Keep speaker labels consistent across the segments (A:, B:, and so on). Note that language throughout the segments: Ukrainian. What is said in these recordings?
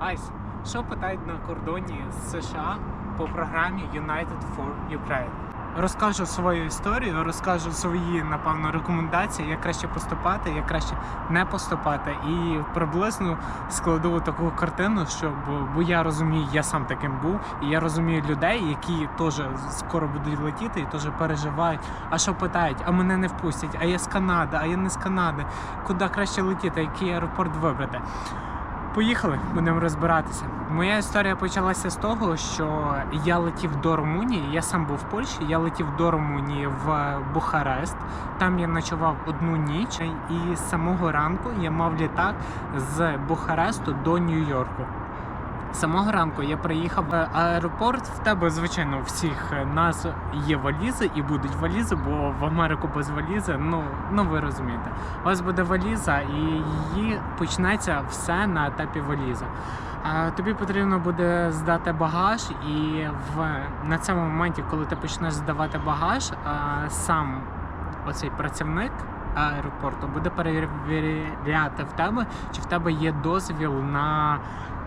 A: Айс, що питають на кордоні з США по програмі United for Ukraine? Розкажу свою історію, розкажу свої, напевно, рекомендації, як краще поступати, як краще не поступати, і приблизно складу таку картину, щоб бо я розумію, я сам таким був, і я розумію людей, які теж скоро будуть летіти і теж переживають. А що питають? А мене не впустять? А я з Канади, а я не з Канади. Куди краще летіти? Який аеропорт вибрати? Поїхали, будемо розбиратися. Моя історія почалася з того, що я летів до Румунії. Я сам був в Польщі. Я летів до Румунії в Бухарест. Там я ночував одну ніч, і з самого ранку я мав літак з Бухаресту до Нью-Йорку. З Самого ранку я приїхав в аеропорт. В тебе, звичайно, всіх нас є валізи і будуть валізи, бо в Америку без валізи, ну, ну ви розумієте. У вас буде валіза, і її почнеться все на етапі валізи. Тобі потрібно буде здати багаж, і в на цьому моменті, коли ти почнеш здавати багаж, сам оцей працівник аеропорту буде перевіряти в тебе, чи в тебе є дозвіл на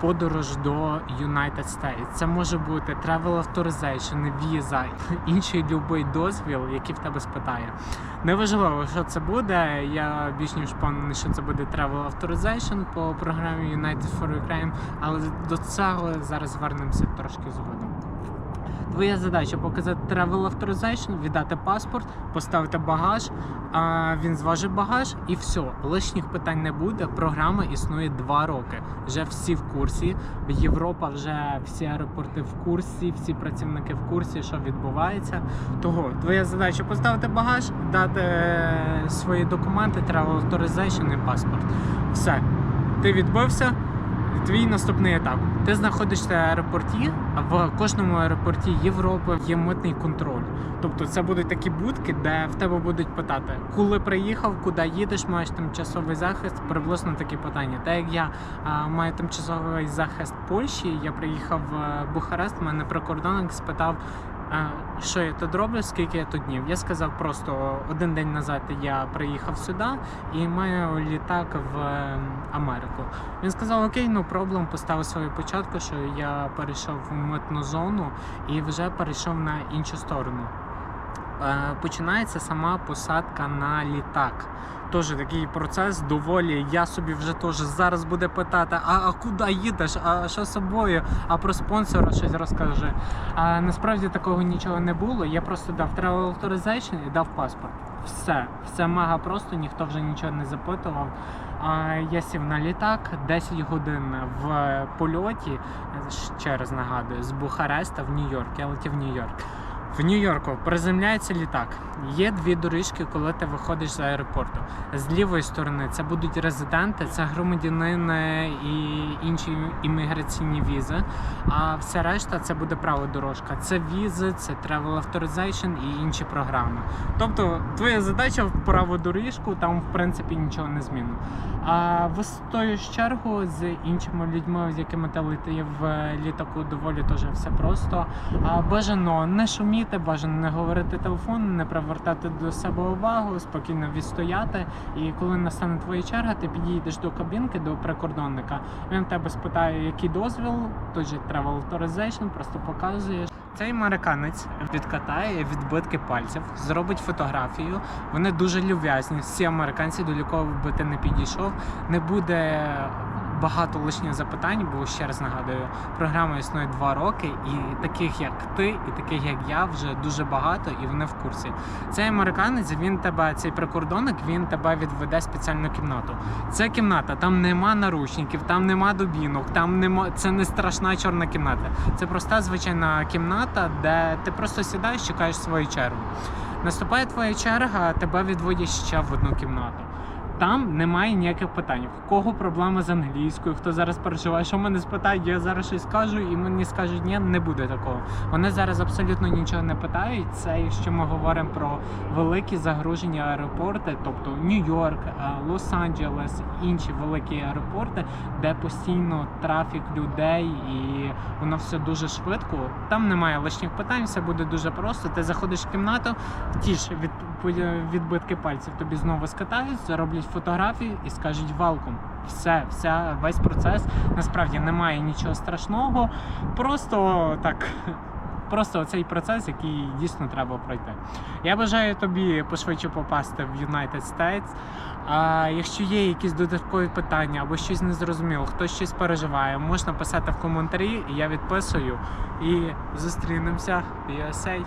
A: подорож до United States. Це може бути travel authorization, віза, інший будь-який дозвіл, який в тебе спитає. Неважливо, що це буде. Я більш ніж впевнений, що це буде travel authorization по програмі United for Ukraine, але до цього зараз звернемося трошки згодом. Твоя задача показати travel authorization, віддати паспорт, поставити багаж, а він зважить багаж і все. Лишніх питань не буде. Програма існує два роки. Вже всі в курсі. Європа вже всі аеропорти в курсі, всі працівники в курсі, що відбувається. Того твоя задача поставити багаж, дати е, свої документи, travel authorization і паспорт. Все, ти відбився. Твій наступний етап. Ти знаходишся в аеропорті, а в кожному аеропорті Європи є митний контроль. Тобто це будуть такі будки, де в тебе будуть питати, коли приїхав, куди їдеш, маєш тимчасовий захист, приблизно такі питання. Так як я а, маю тимчасовий захист Польщі, я приїхав в Бухарест, мене прикордонник спитав. Що я тут роблю, скільки я тут днів? Я сказав просто один день назад я приїхав сюди і маю літак в е, Америку. Він сказав: Окей, ну проблем, поставив свою початку, що я перейшов в митну зону і вже перейшов на іншу сторону. Е, Починається сама посадка на літак. Теж такий процес доволі. Я собі вже теж зараз буде питати: а, а куди їдеш? А що з собою? А про спонсора щось розкажи. А насправді такого нічого не було. Я просто дав travel authorization і дав паспорт. Все, все мега просто, ніхто вже нічого не запитував. А я сів на літак 10 годин в польоті. Ще раз нагадую, з Бухареста в Нью-Йорк. Я летів в Нью-Йорк. В Нью-Йорку приземляється літак. Є дві доріжки, коли ти виходиш з аеропорту. З лівої сторони це будуть резиденти, це громадянини і інші імміграційні візи. А все решта це буде права дорожка. Це візи, це travel authorization і інші програми. Тобто, твоя задача в праву доріжку, там в принципі нічого не змінно. А в тою чергу з іншими людьми, з якими ти летів в літаку, доволі теж все просто. А бажано не шуміти, бажано не говорити телефон, не привертати до себе увагу, спокійно відстояти. І коли настане твоя черга, ти підійдеш до кабінки, до прикордонника. Він тебе спитає, який дозвіл, той же travel authorization, просто показуєш. Цей американець відкатає відбитки пальців, зробить фотографію. Вони дуже люб'язні. Всі американці, до якого би ти не підійшов, не буде багато лишніх запитань, бо ще раз нагадую, програма існує два роки, і таких як ти, і таких як я, вже дуже багато, і вони в курсі. Цей американець, він тебе, цей прикордонник, він тебе відведе спеціальну кімнату. Це кімната, там нема наручників, там нема дубінок, там нема. Це не страшна чорна кімната. Це проста звичайна кімната, де ти просто сідаєш, чекаєш свою чергу. Наступає твоя черга, тебе відводять ще в одну кімнату. Там немає ніяких питань. В кого проблеми з англійською, хто зараз переживає, що мене спитають, я зараз щось скажу, і мені скажуть, ні, не буде такого. Вони зараз абсолютно нічого не питають. Це якщо ми говоримо про великі загружені аеропорти, тобто Нью-Йорк, е, Лос-Анджелес, інші великі аеропорти, де постійно трафік людей і воно все дуже швидко. Там немає лишніх питань, все буде дуже просто. Ти заходиш в кімнату, ті ж від, відбитки пальців тобі знову скатають, зароблять поглянуть фотографії і скажуть welcome. Все, вся, весь процес. Насправді немає нічого страшного. Просто так. Просто цей процес, який дійсно треба пройти. Я бажаю тобі пошвидше попасти в United States. А якщо є якісь додаткові питання або щось незрозуміло, хтось щось переживає, можна писати в коментарі, і я відписую. І зустрінемося в USA.